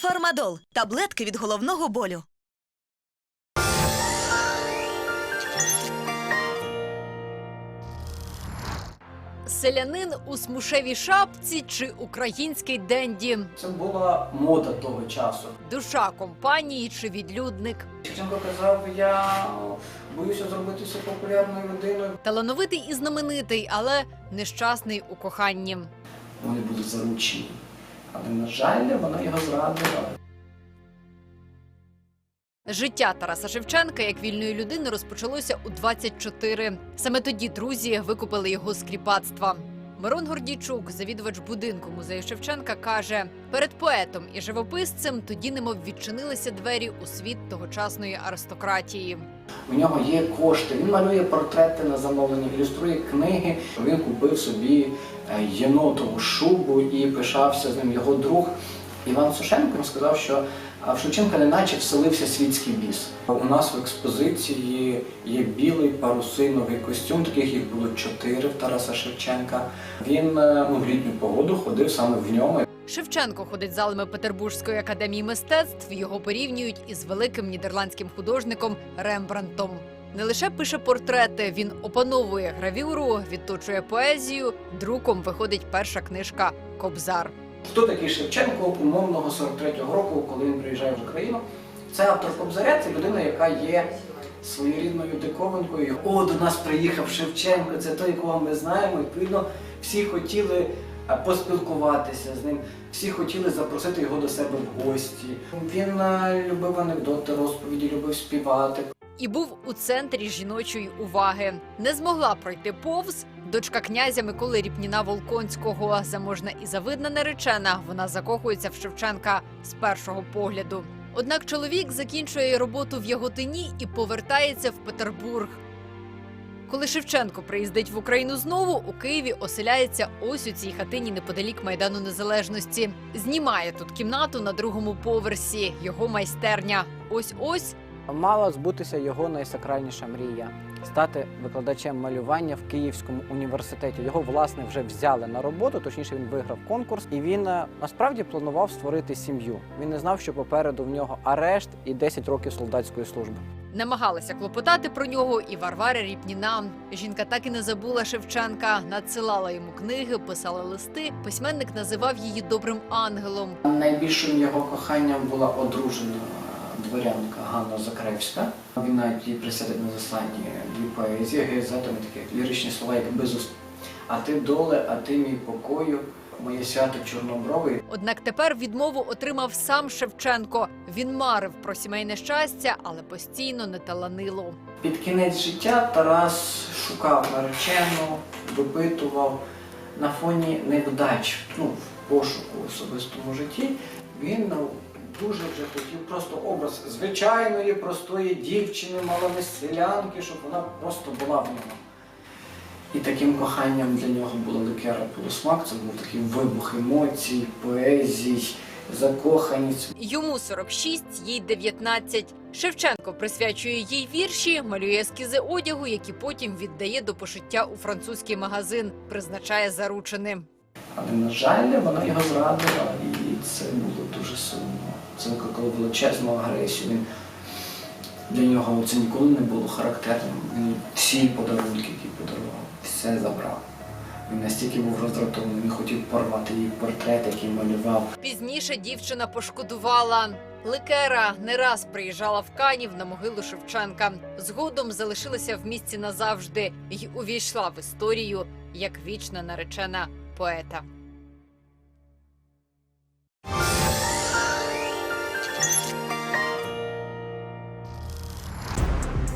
Фармадол таблетки від головного болю. Селянин у смушевій шапці чи український денді, Це була мода того часу. душа компанії чи відлюдник, Шевченко казав, я боюся зробитися популярною людиною. талановитий і знаменитий, але нещасний у коханні. Вони будуть заручені. Але, на жаль, вона його зрадила. Життя Тараса Шевченка як вільної людини розпочалося у 24. Саме тоді друзі викупили його з кріпацтва. Мирон Гордійчук, завідувач будинку музею Шевченка, каже: перед поетом і живописцем тоді немов відчинилися двері у світ тогочасної аристократії. У нього є кошти. Він малює портрети на замовлення, ілюструє книги. Він купив собі е, єнотову шубу і пишався з ним. Його друг Іван Сушенко сказав, що в Шевченка неначе вселився світський біс. У нас в експозиції є білий парусиновий костюм, таких їх було чотири в Тараса Шевченка. Він е, ну, в літню погоду ходив саме в ньому. Шевченко ходить залами Петербурзької академії мистецтв. Його порівнюють із великим нідерландським художником Рембрандтом. Не лише пише портрети, він опановує гравюру, відточує поезію. Друком виходить перша книжка Кобзар. Хто такий Шевченко умовного 43-го року, коли він приїжджає в Україну? Це автор Кобзаря, це людина, яка є своєрідною диковинкою. О, до нас приїхав Шевченко, це той, якого ми знаємо. Відповідно, всі хотіли поспілкуватися з ним, всі хотіли запросити його до себе в гості. Він любив анекдоти, розповіді, любив співати. І був у центрі жіночої уваги. Не змогла пройти повз. Дочка князя Миколи Ріпніна Волконського, заможна і завидна наречена. Вона закохується в Шевченка з першого погляду. Однак чоловік закінчує роботу в Яготині і повертається в Петербург. Коли Шевченко приїздить в Україну знову, у Києві оселяється ось у цій хатині неподалік Майдану Незалежності. Знімає тут кімнату на другому поверсі, його майстерня. Ось ось Мала збутися його найсакральніша мрія стати викладачем малювання в Київському університеті. Його власне вже взяли на роботу, точніше він виграв конкурс, і він е, насправді планував створити сім'ю. Він не знав, що попереду в нього арешт і 10 років солдатської служби. Намагалася клопотати про нього і Варвара Ріпніна. Жінка так і не забула Шевченка, надсилала йому книги, писала листи. Письменник називав її добрим ангелом. Найбільшим його коханням була одружена дворянка Ганна Закревська. Він навіть їй присядить на засланні дві поезії, гезетами такі ліричні слова, як безуст. А ти доле, а ти мій покою, моє свято чорнобровий. Однак тепер відмову отримав сам Шевченко. Він марив про сімейне щастя, але постійно не таланило. Під кінець життя Тарас шукав наречену, випитував на фоні невдач, ну, в пошуку в особистому житті. Він дуже вже хотів просто образ звичайної, простої дівчини, малої селянки, щоб вона просто була в ньому. І таким коханням для нього була ликера полусмак, це був такий вибух емоцій, поезій, закоханість. Йому 46, їй 19. Шевченко присвячує їй вірші, малює ескізи одягу, які потім віддає до пошиття у французький магазин, призначає зарученим. Але, на жаль, вона його зрадила, і це було дуже сумно. Це викликало величезну агресію. Він для нього це ніколи не було характерним. Він всі подарунки, які подарував, все забрав. Він настільки був роздратований, він хотів порвати її портрет, який малював. Пізніше дівчина пошкодувала. Ликера не раз приїжджала в Канів на могилу Шевченка. Згодом залишилася в місті назавжди і увійшла в історію як вічна наречена поета.